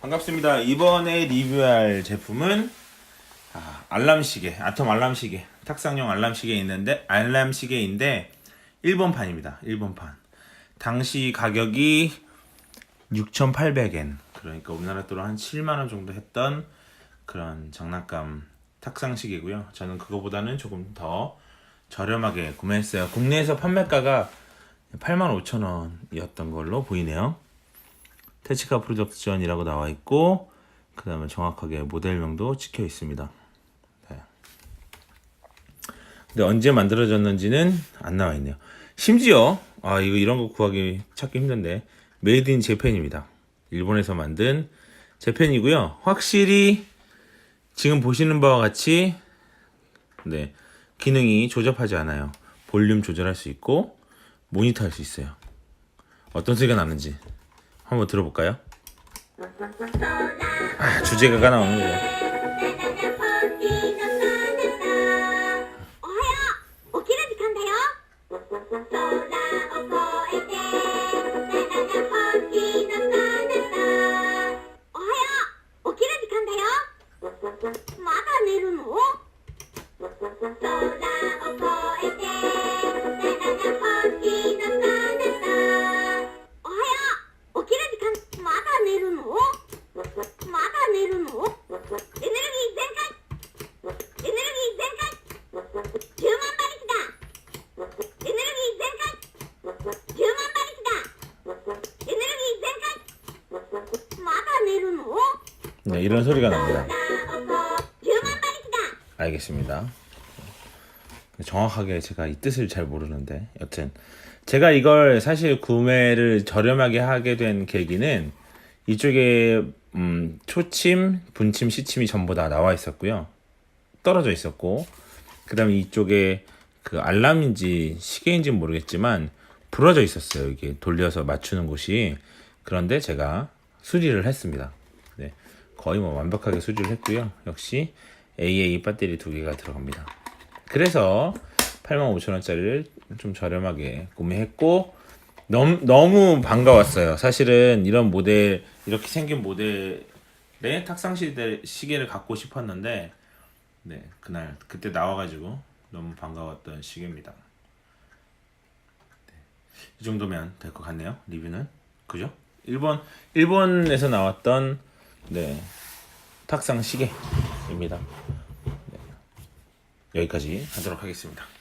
반갑습니다. 이번에 리뷰할 제품은 아, 알람 시계, 아톰 알람 시계, 탁상용 알람 시계 있는데 알람 시계인데 1번 판입니다. 1번 판. 당시 가격이 6,800엔. 그러니까 우리나라 돈으로 한 7만 원 정도 했던 그런 장난감 탁상 시계고요. 저는 그거보다는 조금 더 저렴하게 구매했어요. 국내에서 판매가가 85,000원이었던 걸로 보이네요. 테치카 프로덕션이라고 나와 있고 그 다음에 정확하게 모델명도 찍혀 있습니다. 네. 근데 언제 만들어졌는지는 안 나와 있네요. 심지어 아 이거 이런 거 구하기 찾기 힘든데 메이드 인 재팬입니다. 일본에서 만든 재팬이고요. 확실히 지금 보시는 바와 같이 네 기능이 조잡하지 않아요. 볼륨 조절할 수 있고 모니터 할 수 있어요. 어떤 소리가 나는지 한번 들어볼까요? 아, 주제가가 나오는 거예요. 네, 이런 소리가 납니다. 알겠습니다. 정확하게 제가 이 뜻을 잘 모르는데 여튼 제가 이걸 사실 구매를 저렴하게 하게 된 계기는 이쪽에 음, 초침, 분침, 시침이 전부 다 나와 있었고요. 떨어져 있었고 그다음에 이쪽에 그 알람인지 시계인지는 모르겠지만 부러져 있었어요. 이게 돌려서 맞추는 곳이 그런데 제가 수리를 했습니다. 네. 거의 뭐 완벽하게 수리를 했고요. 역시 AA 배터리 두 개가 들어갑니다. 그래서 85,000원짜리를 좀 저렴하게 구매했고 너무, 너무 반가웠어요. 사실은 이런 모델 이렇게 생긴 모델의 탁상 시대 시계를 갖고 싶었는데 네 그날 그때 나와가지고 너무 반가웠던 시계입니다. 네, 이 정도면 될 것 같네요. 리뷰는 그죠? 일본 일본에서 나왔던 네 탁상 시계입니다. 네, 여기까지 하도록 하겠습니다.